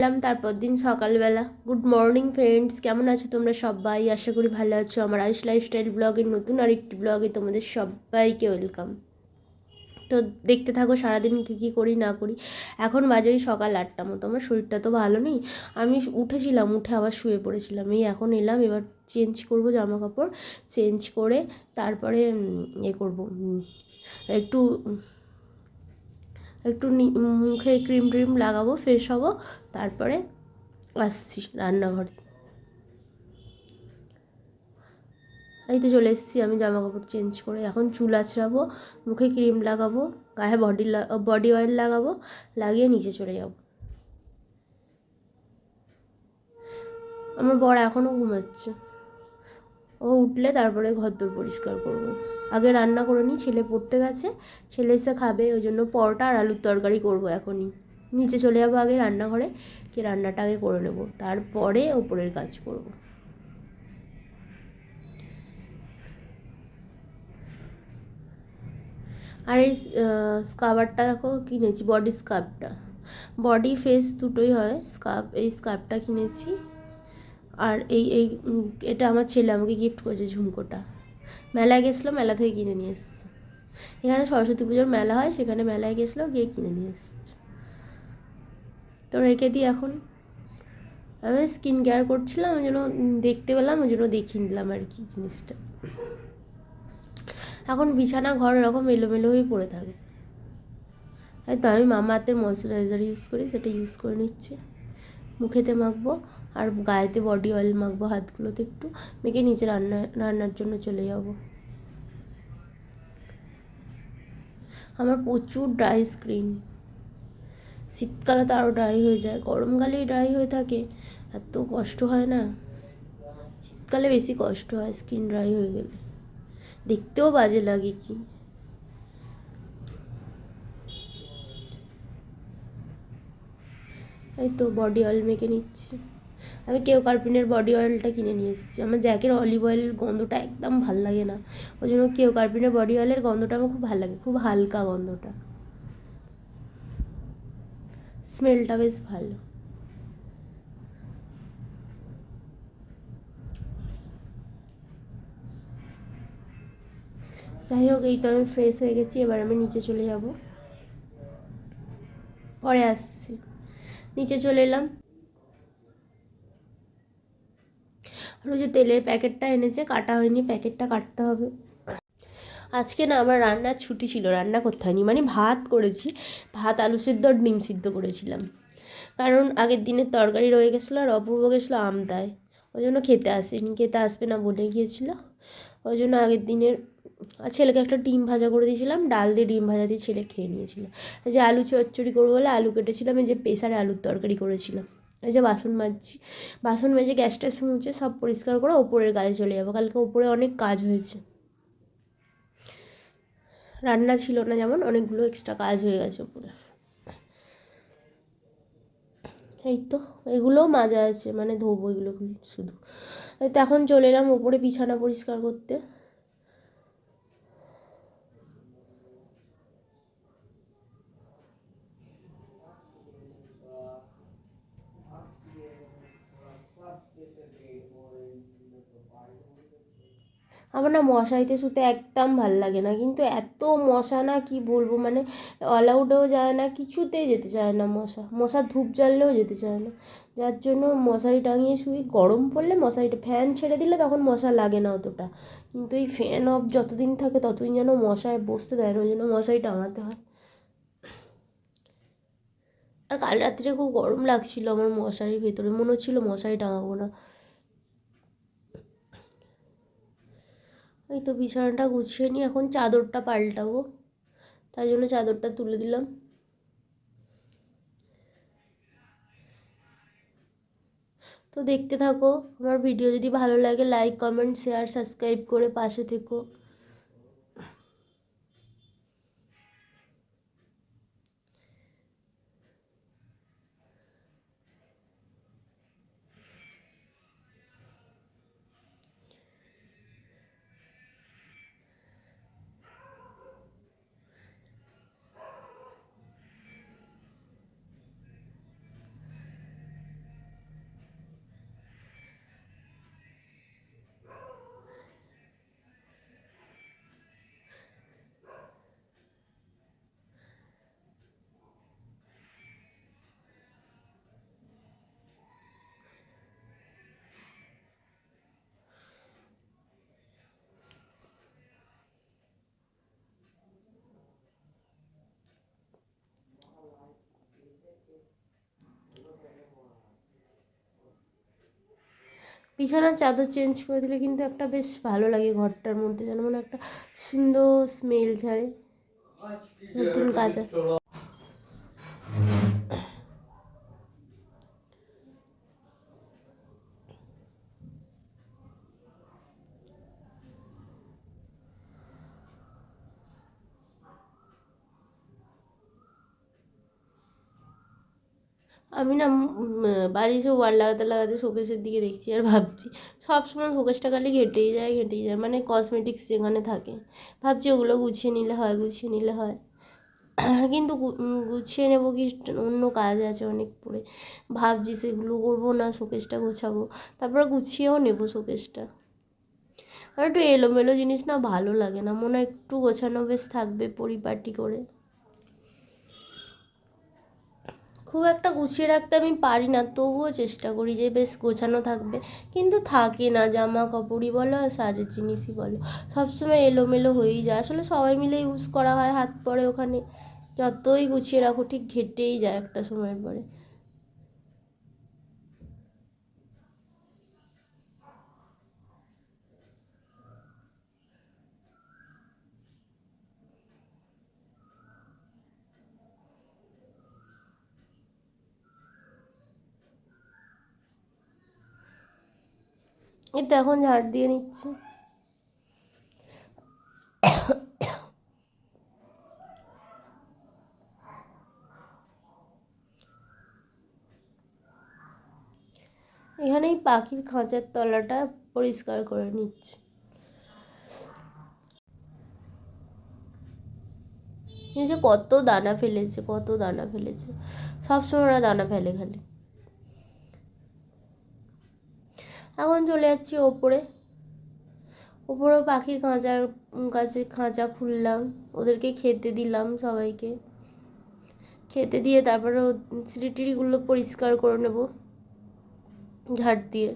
এলাম, তারপর দিন সকালবেলা। গুড মর্নিং ফ্রেন্ডস কেমন আছো তোমরা সবাই? আশা করি ভালো আছো। আমার আয়ুষ লাইফস্টাইল ব্লগের নতুন আরেকটি ব্লগে তোমাদের সবাইকে ওয়েলকাম তো দেখতে থাকো, সারাদিন কী কী করি, না করি। এখন বাজে ওই সকাল আটটা মতো। আমার শরীরটা তো ভালো নেই। আমি উঠেছিলাম, উঠে আবার শুয়ে পড়েছিলাম। এই এখন এলাম, এবার চেঞ্জ করব জামা কাপড় চেঞ্জ করে তারপরে এ করব। একটু একটু মুখে ক্রিম ট্রিম লাগাবো ফ্রেশ হব, তারপরে আসছি রান্নাঘরে। এই তো চলে এসেছি, আমি জামা কাপড় চেঞ্জ করে এখন চুল আছড়াবো, মুখে ক্রিম লাগাবো, গায়ে বডি বডি অয়েল লাগাবো, লাগিয়ে নিচে চলে যাব। আমার বর এখনও ঘুমাচ্ছে। ও উঠলে তারপরে ঘর দোর পরিষ্কার করব। আগে রান্না করে নিই ছেলে পড়তে গেছে। ছেলে এসে খাবে, ওই জন্য পরোটা আর আলুর তরকারি করব এখনই। নিচে চলে যাব আগে রান্নাঘরে কি রান্নাটা আগে করে নেব। তারপরে ওপরের কাজ করব। আর এই স্কাবারটা দেখো কিনেছি, বডি স্কার্ফটা বডি ফেস দুটোই হয় স্কার্ফ এই স্কার্ফটা কিনেছি। আর এই এই এটা আমার ছেলে আমাকে গিফট করেছে ঝুমকোটা। মেলায় গেছিল, মেলা থেকে কিনে নিয়ে এসছে। এখানে সরস্বতী পুজোর মেলা হয়, সেখানে মেলায় গেছিল, গিয়ে কিনে নিয়ে এসছে। তো রেখে দিই এখন। আমি স্কিন কেয়ার করছিলাম, ওই জন্য দেখতে পেলাম, ওই জন্য দেখিয়ে নিলাম আর কি জিনিসটা। এখন বিছানা, ঘর এরকম এলোমেলো হয়ে পড়ে থাকে। তো আমি মামা হাতের ময়শ্চারাইজার ইউজ করি, সেটা ইউজ করে নিচ্ছে। মুখেতে মাখবো। আর গায়েতে বডি অয়েল মাখবো, হাতগুলোতে একটু মেখে নিচে রান্না, রান্নার জন্য চলে যাব। আমার প্রচুর ড্রাই স্ক্রিন শীতকালে তো আরও ড্রাই হয়ে যায়। গরমকালেই ড্রাই হয়ে থাকে। এত কষ্ট হয় না? শীতকালে বেশি কষ্ট হয় স্কিন ড্রাই হয়ে গেলে। দেখতেও বাজে লাগে কি? এই তো বডি অয়েল মেখে নিচ্ছি। আমি কেউ কার্পিনের বডি অয়েলটা কিনে নিয়ে এসেছি। আমার জ্যাকের অলিভ অয়েলের গন্ধটা একদম ভালো লাগে না। ওই জন্য কেউ কার্পিনের বডি অয়েলের গন্ধটা আমার খুব ভালো লাগে, খুব হালকা গন্ধটা। স্মেলটা বেশ ভালো। যাই হোক, এই তো আমি ফ্রেশ হয়ে গেছি, এবার আমি নিচে চলে যাব। পরে আসছি। নিচে চলে এলাম। আর ওই যে তেলের প্যাকেটটা এনেছে, কাটা হয়নি, প্যাকেটটা কাটতে হবে। আজকে না আমার রান্নার ছুটি ছিল, রান্না করতে হয়নি। মানে ভাত করেছি, ভাত, আলু সিদ্ধ আর ডিম সিদ্ধ করেছিলাম। কারণ আগের দিনের তরকারি রয়ে গেছিল আর অপূর্ব গেছিল আমদায় ওই জন্য খেতে আসেনি, খেতে আসবে না বলে গিয়েছিল। ওই জন্য আগের দিনের আর ছেলেকে একটা ডিম ভাজা করে দিয়েছিলাম, ডাল দিয়ে ডিম ভাজা দিয়ে ছেলে খেয়ে নিয়েছিল। যে আলু চচ্চড়ি করব বলে আলু কেটেছিলাম, এই যে প্রেসারে আলুর তরকারি করেছিলাম। এই যে বাসন মাজছি, বাসন মেজে গ্যাস ট্যাস মুছে সব পরিষ্কার করে ওপরের কাজে চলে যাব। কালকে ওপরে অনেক কাজ হয়েছে। রান্না ছিল না যেমন, অনেকগুলো এক্সট্রা কাজ হয়ে গেছে ওপরে। এই তো, এগুলোও মাজা আছে মানে ধোবো এগুলো শুধু। তো এখন চলে এলাম ওপরে বিছানা পরিষ্কার করতে। আমার না মশারিতে শুতে একদম ভালো লাগে না। কিন্তু এত মশা না, কি বলব? মানে অল আউটেও যায় না, কিছুতেই যেতে চায় না মশা। মশা ধূপ জ্বাললেও যেতে চায় না। যার জন্য মশারি টাঙিয়ে শুই গরম পড়লে মশারিটা ফ্যান ছেড়ে দিলে তখন মশা লাগে না অতটা। কিন্তু এই ফ্যান অফ যতদিন থাকে, ততদিন যেন মশায় বসতে দেয় না, ওই জন্য মশারি টাঙাতে হয়। আর কাল রাত্রে খুব গরম লাগছিল আমার মশারির ভেতরে। মনে হচ্ছিল মশারি টাঙাবো না। এই তো বিছানাটা গুছিয়ে নিই এখন চাদরটা পাল্টাবো। তাই জন্য চাদরটা তুলে দিলাম। তো দেখতে থাকো, আমার ভিডিও যদি ভালো লাগে লাইক কমেন্ট শেয়ার সাবস্ক্রাইব করে পাশে থেকো। বিছানার চাদর চেঞ্জ করে দিলে কিন্তু একটা বেশ ভালো লাগে ঘরটার মধ্যে যেন মানে একটা সুন্দর স্মেল ছাড়ে। নতুন কাঁচা আমি না উম, বালিশে ওয়ার লাগাতে লাগাতে শোকেসের দিকে দেখছি আর ভাবছি সব সময় শোকেসটা খালি ঘেঁটেই যায় ঘেঁটেই যায় মানে কসমেটিক্স যেখানে থাকে। ভাবছি ওগুলো গুছিয়ে নিলে হয় গুছিয়ে নিলে হয়। কিন্তু গুছিয়ে নেব কি অন্য কাজ আছে অনেক পড়ে ভাবছি সেগুলো করব না শোকেসটা গোছাবো। তারপরে গুছিয়েও নেব শোকেসটা। আর একটু এলোমেলো জিনিস না ভালো লাগে না মনে হয় একটু গোছানো বেশ থাকবে পরিপাটি করে। খুব একটা গুছিয়ে রাখতে আমি পারি না, তবুও চেষ্টা করি যে বেশ গোছানো থাকবে। কিন্তু থাকে না জামা কাপড়ই বলো আর সাজের জিনিসই বলো। সবসময় এলোমেলো হয়েই যায়। আসলে সবাই মিলে ইউজ করা হয় হাত পরে ওখানে। যতই গুছিয়ে রাখো, ঠিক ঘেটেই যায় একটা সময়ের পরে। এই তো এখন ঝাড় দিয়ে নিচ্ছে। এখানেই পাখির খাঁচার তলাটা পরিষ্কার করে নিচ্ছে। এই যে কত দানা ফেলেছে, কত দানা ফেলেছে। সবসময় ওরা দানা ফেলে খালি। এখন চলে যাচ্ছি ওপরে। ওপরেও পাখির খাঁচার কাছে খাঁচা খুললাম। ওদেরকে খেতে দিলাম সবাইকে। খেতে দিয়ে তারপরে সিঁড়িটিরিগুলো পরিষ্কার করে নেব। ঝাড় দিয়ে।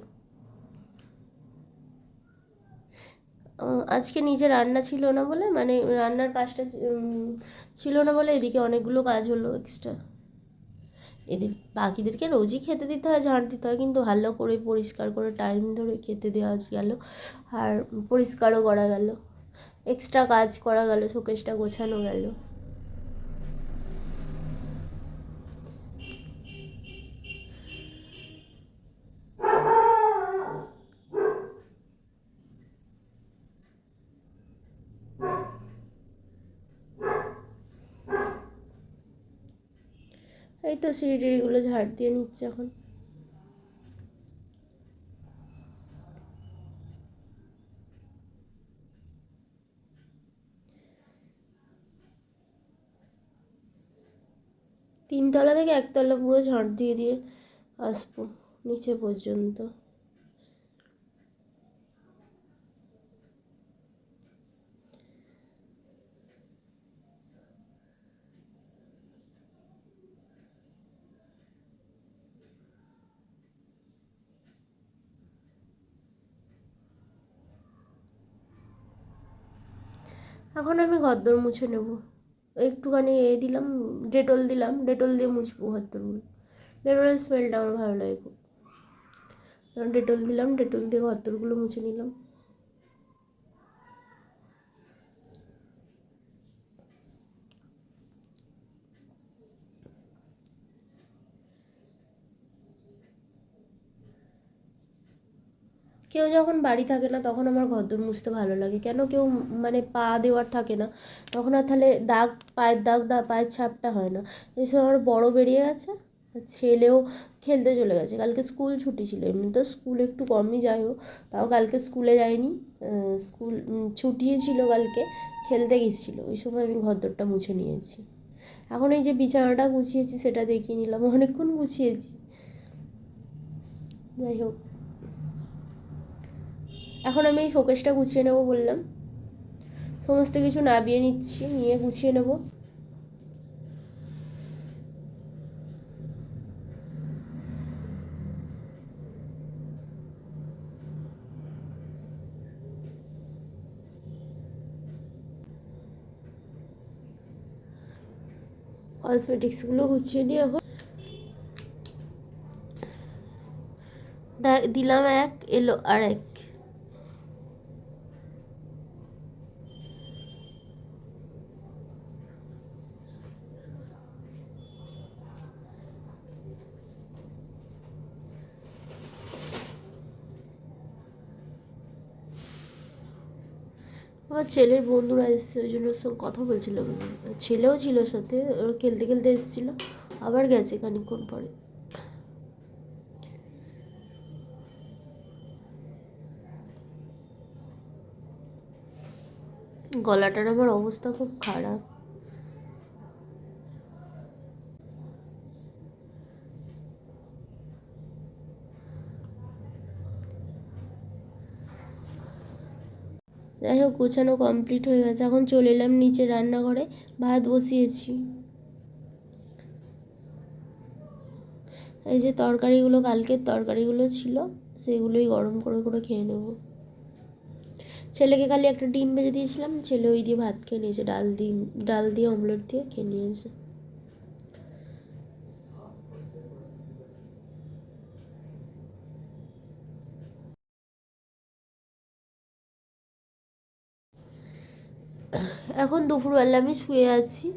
আজকে নিজে রান্না ছিল না বলে মানে রান্নার কাজটা ছিল না বলে এদিকে অনেকগুলো কাজ হলো এক্সট্রা এদের পাখিদেরকে রোজই খেতে দিতে হয়, ঝাঁট দিতে হয়, কিন্তু ভালো করে পরিষ্কার করে টাইম ধরে খেতে দেওয়া গেল আর পরিষ্কারও করা গেল। এক্সট্রা কাজ করা গেল শোকেসটা গোছানো গেল। এই তো সিঁড়ি টিড়িগুলো ঝাড় দিয়ে নিচ্ছে এখন। তিনতলা থেকে একতলা পুরো ঝাড় দিয়ে দিয়ে আসব, নিচে পর্যন্ত। এখন আমি ঘরদোর মুছে নেব। একটুখানি এ দিলাম, ডেটল দিলাম, ডেটল দিয়ে মুছবো ঘরদোরগুলো ডেটলের স্মেলটা আমার ভালো লাগে খুব। ডেটল দিলাম, ডেটল দিয়ে ঘরদোরগুলো মুছে নিলাম। কেউ যখন বাড়ি থাকে না, তখন আমার ঘরদোর মুছতে ভালো লাগে। কেন কেউ মানে পা দেওয়ার থাকে না, তখন আর তাহলে দাগ, পায়ের দাগটা পায়ের ছাপটা হয় না। সময় আমার বড় বেরিয়ে গেছে ছেলেও খেলতে চলে গেছে। কালকে স্কুল ছুটি ছিল, এমনি তো স্কুল একটু কমই যাই হোক, তাও কালকে স্কুলে যায়নি স্কুল ছুটিয়ে ছিল কালকে, খেলতে গেছিল। ওই সময় আমি ঘরদোরটা মুছে নিয়েছি। এখন এই যে বিছানাটা গুছিয়েছি, সেটা দেখিয়ে নিলাম। অনেকক্ষণ গুছিয়েছি। যাই হোক। এখন আমি এই শোকেসটা গুছিয়ে নেব বললাম। সমস্ত কিছু নাবিয়ে নিচ্ছি, নিয়ে গুছিয়ে নেব। কসমেটিক্সগুলো গুছিয়ে নিয়ে এখন দিলাম এক, এলো আর এক। আমার ছেলের বন্ধুরা এসছে, ওই জন্য সঙ্গে কথা বলছিল ছেলেও ছিল সাথে, ওর খেলতে খেলতে এসেছিল, আবার গেছে খানিক্ষণ পরে। গলাটার আমার অবস্থা খুব খারাপ যাই হোক গোছানো কমপ্লিট হয়ে গেছে। এখন চলে এলাম নিচে রান্নাঘরে। ভাত বসিয়েছি। এই যে তরকারিগুলো, কালকের তরকারিগুলো ছিল, সেগুলোই গরম করে করে খেয়ে নেব। ছেলেকে কালি একটা ডিম ভেজে দিয়েছিলাম। ছেলে ওই দিয়ে ভাত খেয়ে নিয়েছে, ডাল দিয়ে ডাল দিয়ে অমলেট দিয়ে খেয়ে নিয়েছে। এখন দুপুরবেলা আমি শুয়ে আছি।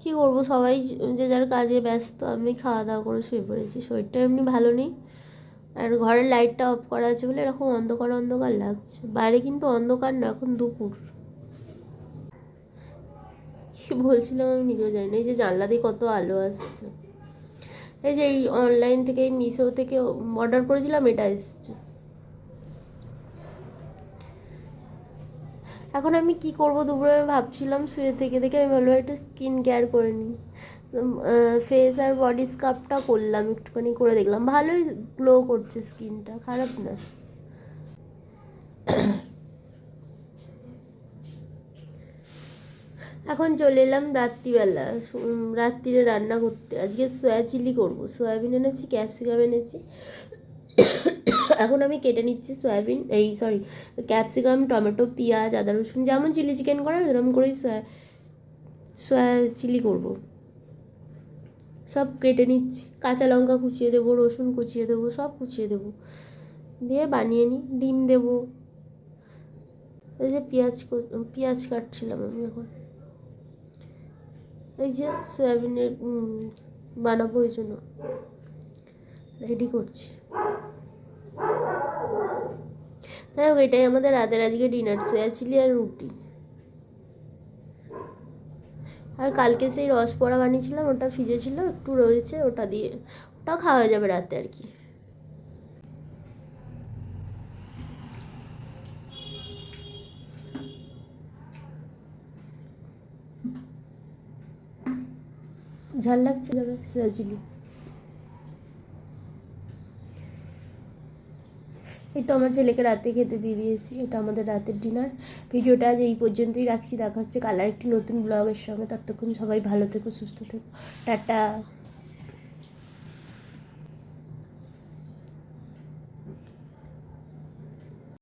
কী করব? সবাই যে যার কাজে ব্যস্ত, আমি খাওয়া দাওয়া করে শুয়ে পড়েছি। শরীরটা এমনি ভালো নেই। আর ঘরের লাইটটা অফ করা আছে বলে এরকম অন্ধকার অন্ধকার লাগছে। বাইরে কিন্তু অন্ধকার না, এখন দুপুর। কী বলছিলাম আমি নিজেও জানি না। এই যে জানলা দিয়ে কত আলো আসছে। এই যে এই অনলাইন থেকে মিশো থেকে অর্ডার করেছিলাম, এটা এসছে। এখন আমি কি করব? দুপুরে ভাবছিলাম শুয়ে থেকে থেকে আমি ভাবলাম একটু স্কিন কেয়ার করে নিই। ফেস আর বডি স্কাবটা করলাম, একটুখানি করে দেখলাম। ভালোই গ্লো করছে স্কিনটা খারাপ না। এখন চলে এলাম রাত্রিবেলা রাত্রিরে রান্না করতে। আজকে সয়া চিলি করব। সয়াবিন এনেছি ক্যাপসিকাম এনেছি। এখন আমি কেটে নিচ্ছি সয়াবিন, এই সরি ক্যাপসিকাম টমেটো, পেঁয়াজ, আদা, রসুন, যেমন চিলি চিকেন করে সেরকম করেই সয়া সয়া চিলি করব। সব কেটে নিচ্ছি। কাঁচা লঙ্কা কুচিয়ে দেবো, রসুন কুচিয়ে দেবো, সব কুচিয়ে দেবো। দিয়ে বানিয়ে নিই, ডিম দেবো। এই যে পেঁয়াজ পেঁয়াজ কাটছিলাম আমি এখন। এই যে সয়াবিনের বানাবো ওই জন্য। রেডি করছি। যাই হোক, এটাই আমাদের রাতের আজকে ডিনার সোয়া চিলি আর রুটি। আর কালকে সেই রস পড়া বানিয়েছিলাম, ওটা ফ্রিজে ছিল, একটু রয়েছে, ওটা দিয়ে, ওটা খাওয়া যাবে রাতে আর কি। ঝাল লাগছে? যাবে সোয়া চিলি এই তো আমার ছেলেকে রাতে খেতে দিয়ে দিয়েছি, এটা আমাদের রাতের ডিনার ভিডিওটা আজ এই পর্যন্তই রাখছি, দেখা হচ্ছে কালার একটি নতুন ব্লগের সঙ্গে। ততক্ষণ সবাই ভালো থেকো, সুস্থ থেকো। টাটা।